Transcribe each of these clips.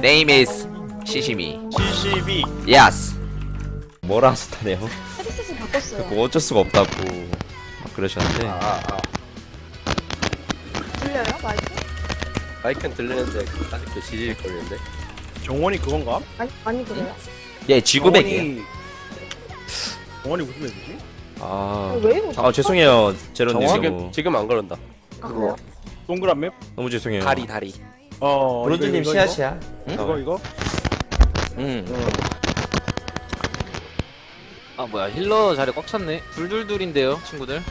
Name is 시시미. 72 Yes. 뭐라 하셨다네요? 헤드셋을 바꿨어요. 그 어쩔 수가 없다고 막 그러셨는데 아아 들려요? 마이크? 마이크는 들리는데 아직도 지질 거리는데 정원이 그건가? 아니, 많이 그래요. 예 지구백이에요. 정원이 정원이 무슨 맵이지? 아, 어, 왜 이러지? 아 죄송해요 제로님 지금 지금 지금 안 그런다 아, 그래요? 동그란 맵? 너무 죄송해요. 다리 다리 어 브론즈님 이거, 이거, 시야시야. 이거 이거? 응. 아 뭐야 힐러 자리 꽉 찼네 둘둘둘인데요 친구들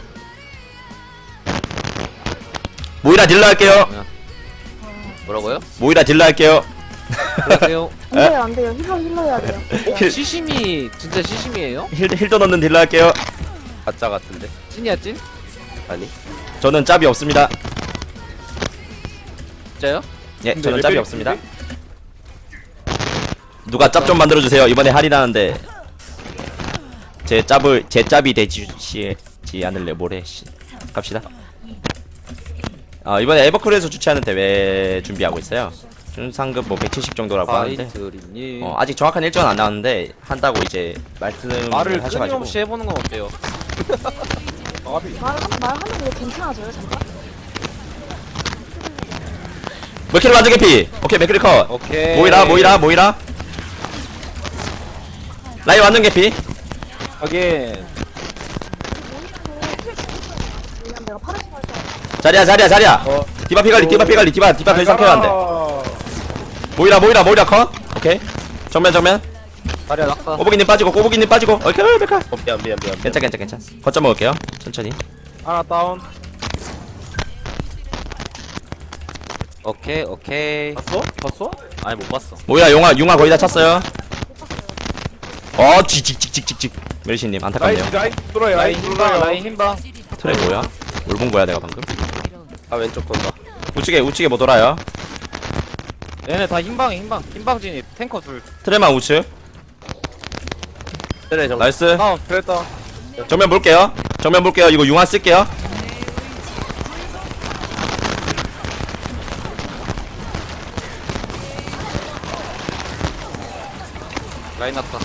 모이라 딜러 할게요. 뭐라고요? 모이라 딜러 할게요. 안녕하세요 안 돼요, 안 돼요. 힐러, 힐러 해야 돼요. 어, 시심이 진짜 시심이에요? 힐 힐도 넣는 딜러 할게요. 가짜 같은데 찐이야 찐? 아니 저는 짭이 없습니다. 진짜요? 예, 근데 저는 레벨이 짭이 없습니다. 누가 짭 좀 만들어 주세요. 이번에 할인하는데 제 짭을 제 짭이 되지 않을래 뭐래 씨. 갑시다. 아 이번에 에버크루에서 주최하는 대회 준비하고 있어요. 준상급 뭐 170 정도라고 하는데 바이트리님 어, 아직 정확한 일정은 안 나왔는데 한다고 이제 말씀을 말을 하셔가지고 끊임없이 해보는 건 어때요? 아비 말, 말하는 게 괜찮아져요, 잠깐? 맥키를 완전 개피. 오케이 맥키리 컷. 오케이 모이라 모이라 모이라. 라이 완전 개피. 하긴 왜냐면 내가 파란색 할 때. 자리야 자리야 자리야. 어. 디바 피갈리 디바 피갈리 디바 디바 더 이상 케어 안 돼. 모이라 모이라 모이라 컷. 오케이. 정면 정면. 다리야 낙사 꼬부기님 빠지고 꼬부기님 빠지고. 오케이. 어 미안 미안 미안 괜찮 괜찮 괜찮. 거점 먹을게요. 천천히. 하나 다운 오케이 오케이 봤어? 봤어? 아니 못 봤어 모이라 용화 용화 거의 다 찼어요. 어 지직직직직직. 메리시님 안타깝네요. 라인 라인 뚫어요 라인 라인 힘방 뚫어요 라인 힘방 트레 뭐야? 뭘본 거야 내가 방금? 아 왼쪽 건다 우측에 우측에 못 돌아요. 얘네 다 힘방이 힘방 힘방 진입 탱커 둘 트레만 우측. 그래 정 나이스. 다운 그랬다 정면 볼게요. 정면 볼게요. 이거 융화 쓸게요. 라인 낙사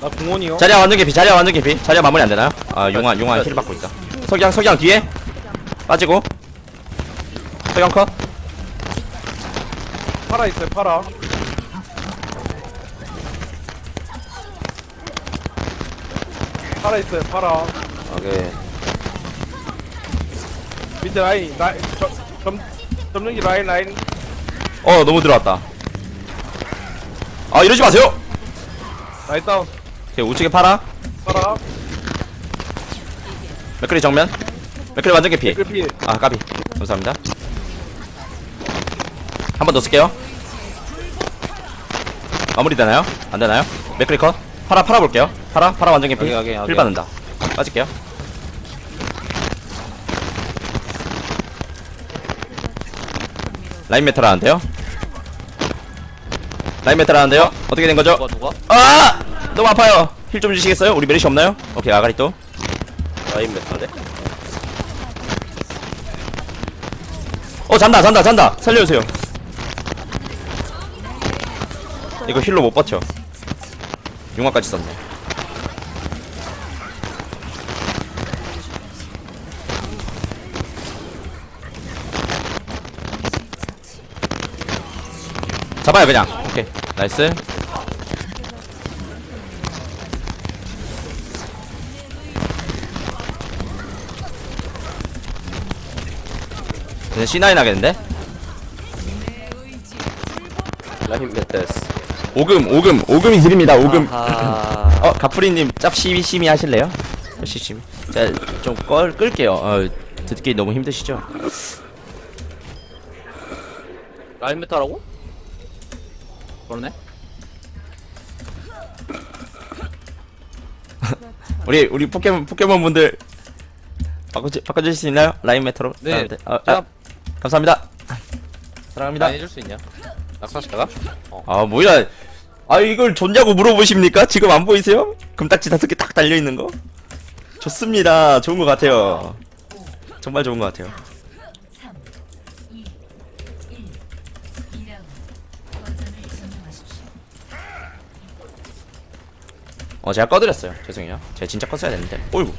나 공원이요 자리야 완전 개피. 자리야 완전 개피. 자리야 마무리 안 되나요? 아 융화 융화 힐 받고 있다. 석양 석양 뒤에 빠지고. 석양 컷. 팔아 있어요 팔아 팔아 있어요 팔아 오케이. 밑에 라인 라인 점, 점 점령기 라인 라인 어 너무 들어왔다. 아 이러지 마세요. 라인 다운 오케이, 우측에 팔아. 팔아 맥크리 정면. 맥크리 완전 개피. 끌피 아 까비. 감사합니다. 한번 더 쓸게요. 마무리 되나요? 안 되나요? 맥크리 컷. 팔아 팔아 볼게요. 팔아 팔아 완전 개피. 오케이, 오케이, 힐 오케이. 받는다. 빠질게요. 라인 메탈 하는데요? 라인 메탈 하는데요? 어떻게 된 거죠? 누가 누가? 아! 너무 아파요. 힐 좀 주시겠어요? 우리 메리시 없나요? 오케이 아가리 또. 라인 메탈에 어 잔다 잔다 잔다 살려주세요 이거 힐로 못 버텨 융화까지 썼네. 잡아요 그냥. 오케이. 나이스. 이제 C9 하겠는데? 라인 메탈스 오금 오금 오금이 드립니다 오금 아하 어 가프리님 짭시미 시미 하실래요? 시시미 자좀 끌 끌게요 어 듣기 너무 힘드시죠? 라인 메타라고? 그러네 우리 우리 포켓몬 포켓몬 분들 바꿔 바꿔주실 수 있나요? 라인 메타로 네 아, 아, 제가 아, 감사합니다 사랑합니다 나 해줄 수 있냐? 낙사시다가? 어. 아 뭐야 아 이걸 좋냐고 물어보십니까? 지금 안 보이세요? 금딱지 다섯 개 딱 달려있는 거? 좋습니다 좋은 것 같아요 정말 좋은 것 같아요 어 제가 꺼드렸어요 죄송해요 제가 진짜 껐어야 되는데 어이구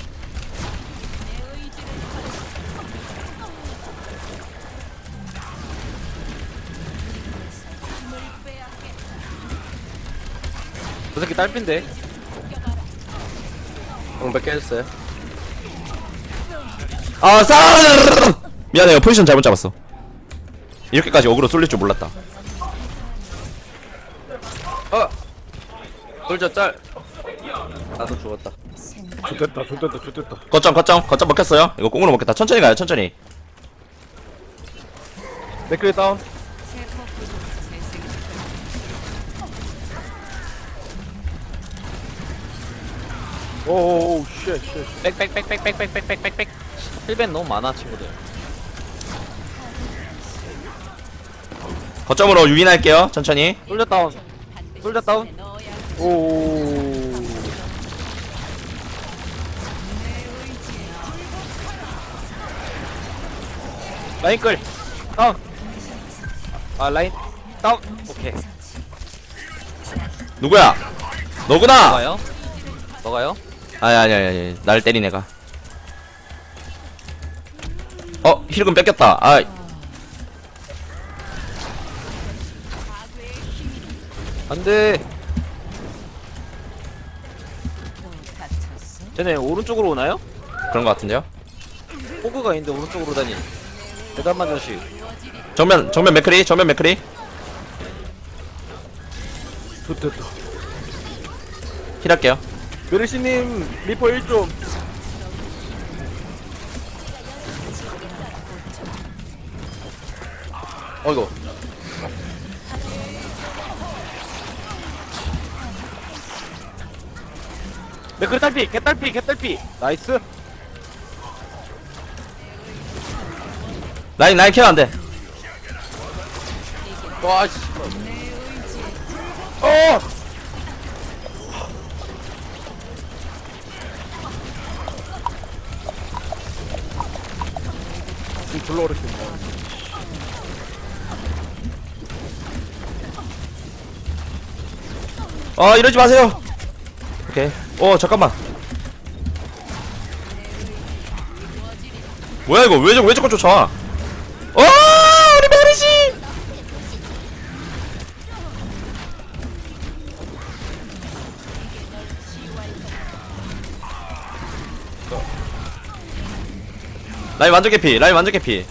저 새끼 딸핀데? 방백 깨졌어요. 아 싸! 미안해요 포지션 잘못 잡았어. 이렇게까지 어그로 쏠릴 줄 몰랐다. 어! 솔저 짤. 나도 죽었다. 좋됐다 좋됐다 좋됐다. 거점 거점 거점 먹혔어요? 이거 꽁으로 먹겠다. 천천히 가요 천천히. 맥크리 다운 오오오 쉣쉣 빽빽빽빽빽빽빽빽빽 힐벤 너무 많아 친구들. 거점으로 유인할게요 천천히. 솔져 다운. 솔져 다운. 오. 라인 끌. 다운. 아 라인. 다운. 오케이. 누구야? 너구나! 너가요? 너가요? 아니 아니 아니 아니. 날 때린 애가. 어 힐금 뺏겼다. 아. 안돼. 쟤네 오른쪽으로 오나요? 그런 것 같은데요? 호그가 있는데 오른쪽으로 다니. 대단만 자식 정면 정면 맥크리 정면 맥크리. 좋됐다. 힐할게요 메르시님 리퍼 1좀 어이구 맥크리 딸피 개딸피 개딸피. 나이스. 라인 라인 케어 안돼. 와씨. 어! 졸라 어렵겠네 아 이러지 마세요. 오케이. 어 잠깐만. 뭐야 이거? 왜, 저- 왜 자꾸 쫓아와 어 우리 메르시 라인 완전 개피 라인 완전 개피.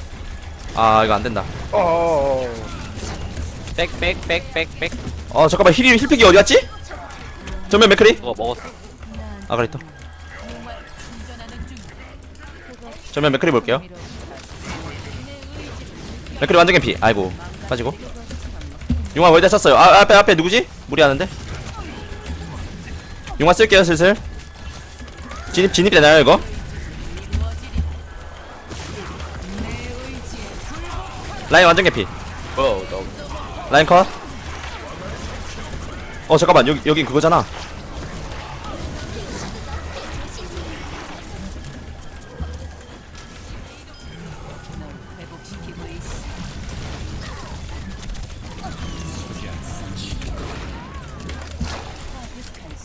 아 이거 안된다. 어어어. 빽빽빽빽빽 어 잠깐만 힐이 힐픽이 어디 갔지? 전면 맥크리? 누가 먹었어. 아 그래 또. 전면 맥크리 볼게요. 맥크리 완전 개피. 아이고 빠지고. 용화 월대 쳤어요. 아 앞에 앞에 누구지? 무리하는데? 용화 쓸게요 슬슬. 진입 진입 되나요 이거? 라인 완전 개피 뭐야 나 라인 컷. 어 잠깐만 여기 여기 그거잖아.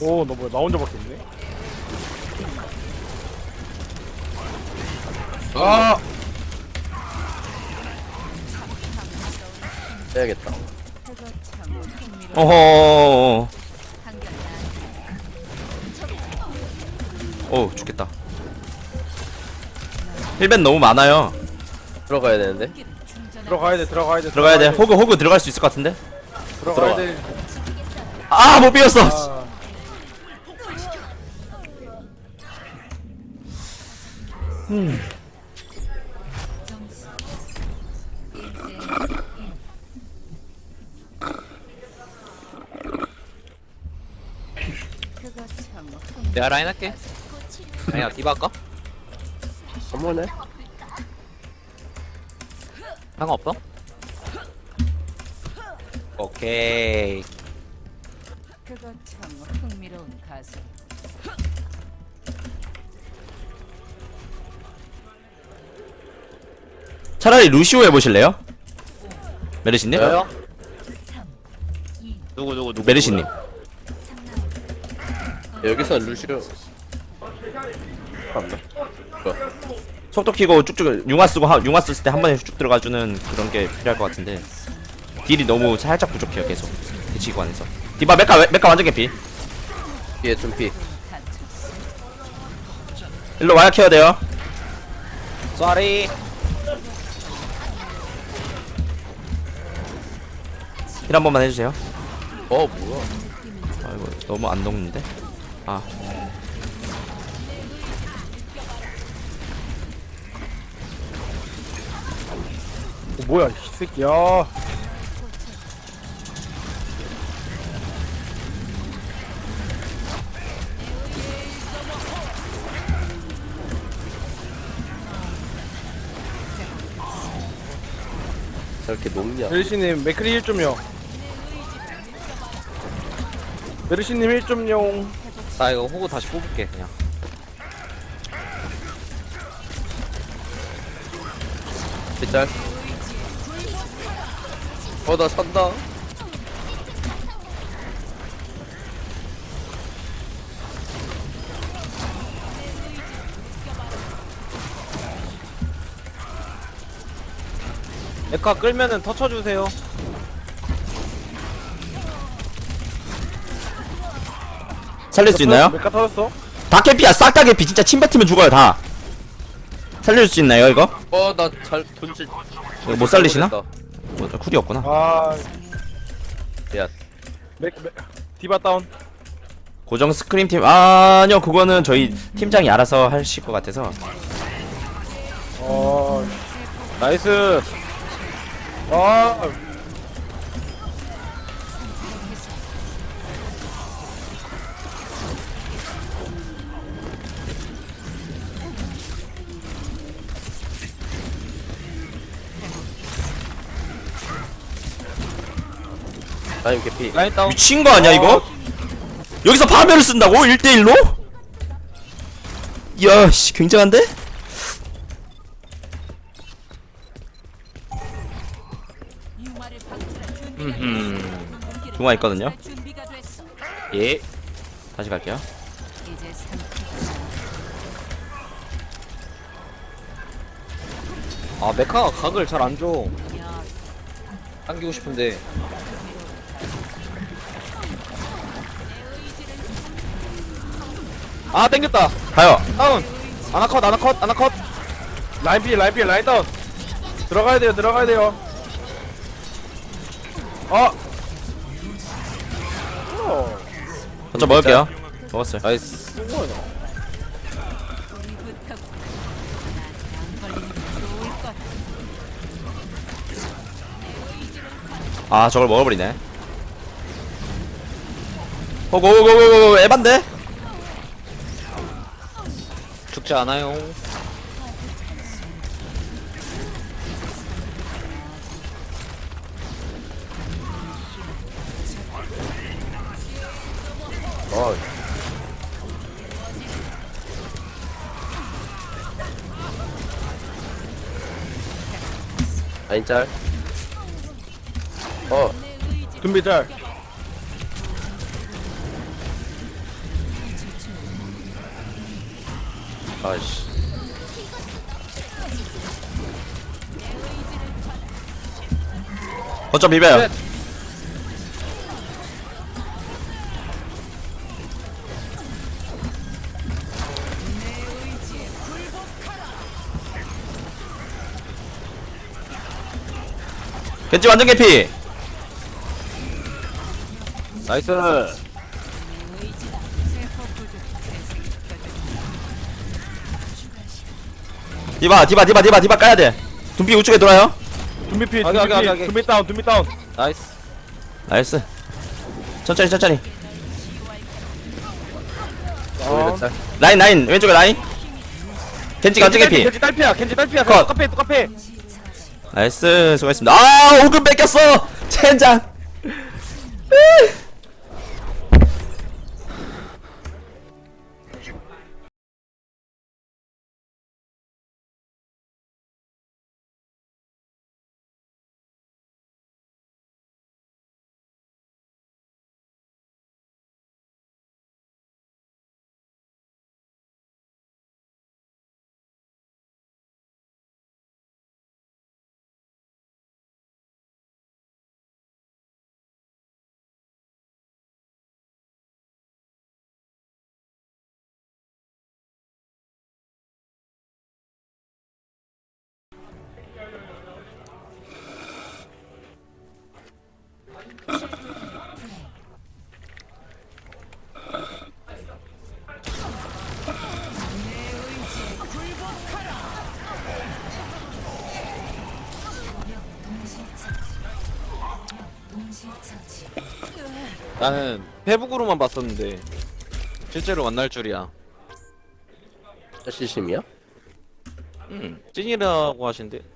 오너 뭐야 나 혼자 밖에 없네 아! 빼야겠다 어허. 오 죽겠다. 힐벤 너무 많아요. 들어가야 되는데 들어가야 돼 들어가야 돼 들어가야 돼. 호그 호그 들어갈 수 있을 것 같은데. 들어가야 들어가. 돼아 못 비웠어. 아, 내가 라인 할게 아니야 디바 할까? 선물네 상관없어? 오케이 그거 참 흥미로운 가설. 차라리 루시오 해보실래요? 메르시님? 저요? 누구 누구 누구 메르시님 여기서 루시오. 속도 키고 쭉쭉 융화 쓰고 하, 융화 쓸 때 한 번에 쭉 들어가주는 그런 게 필요할 것 같은데 딜이 너무 살짝 부족해요 계속. 대치기관에서. 디바 메카 웨- 메카 완전 개피. 뒤에 둠피. 일로 와야 케어 돼요. 쏘리 힐 한 번만 해주세요. 어 뭐야? 아이고 너무 안 녹는데 아. 어, 뭐야 이 새끼야. 저렇게 높냐 메르시님 맥크리 1.0 메르시님 1.0 나 이거 호구 다시 뽑을게 그냥. 빗잘 어나 산다. 메카 끌면은 터쳐주세요 살릴 수 있나요? 메카 터졌어? 다 개피야. 싹 다 개피. 진짜 침 뱉으면 죽어요 다. 살릴 수 있나요 이거? 어나 잘 돈질 이거 못 살리시나? 뭐, 쿨이 없구나. 아. 야 맥, 맥 디바 다운. 고정 스크림 팀. 아니요. 그거는 저희 팀장이 알아서 하실 것 같아서. 어. 나이스. 아, 라임 개피 라인 다운 미친 거 아니야 이거? 여기서 파멸을 쓴다고? 1대1로? 이야 씨 굉장한데? 음흠 중화 있거든요. 예 다시 갈게요 아 메카가 각을 잘 안줘 당기고 싶은데 아 땡겼다. 가요. 다운. 아나컷 아나컷 아나컷. 라인 피 라인 피 라인 다운. 들어가야 돼요 들어가야 돼요. 어. 어. 저점 먹을게요. 먹었어요. 나이스. 아 저걸 먹어버리네. 고고고고고 에반데? 죽지 않아요. 어 라인 짤. 어, 준비 잘 아씨. 거점 비벼요 네. 겐지 완전 개피 나이스 디바 디바 디바 디바 디바 까야 돼. 둠비 우측에 돌아요. 준비 피 하게, 준비 하게, 피 하게. 준비 다운 준비 다운. 나이스. 나이스. 천천히 천천히. 어. 짤. 라인 라인. 왼쪽에 라인. 겐지 완전 개피. 겐지 딸피야 겐지 딸피야. 컷. 똑같아 똑같아 나이스. 수고했습니다. 아 오금 뺏겼어. 젠장 나는 페북으로만 봤었는데 실제로 만날 줄이야. 시심이야? 응. 찐이라고 하신대.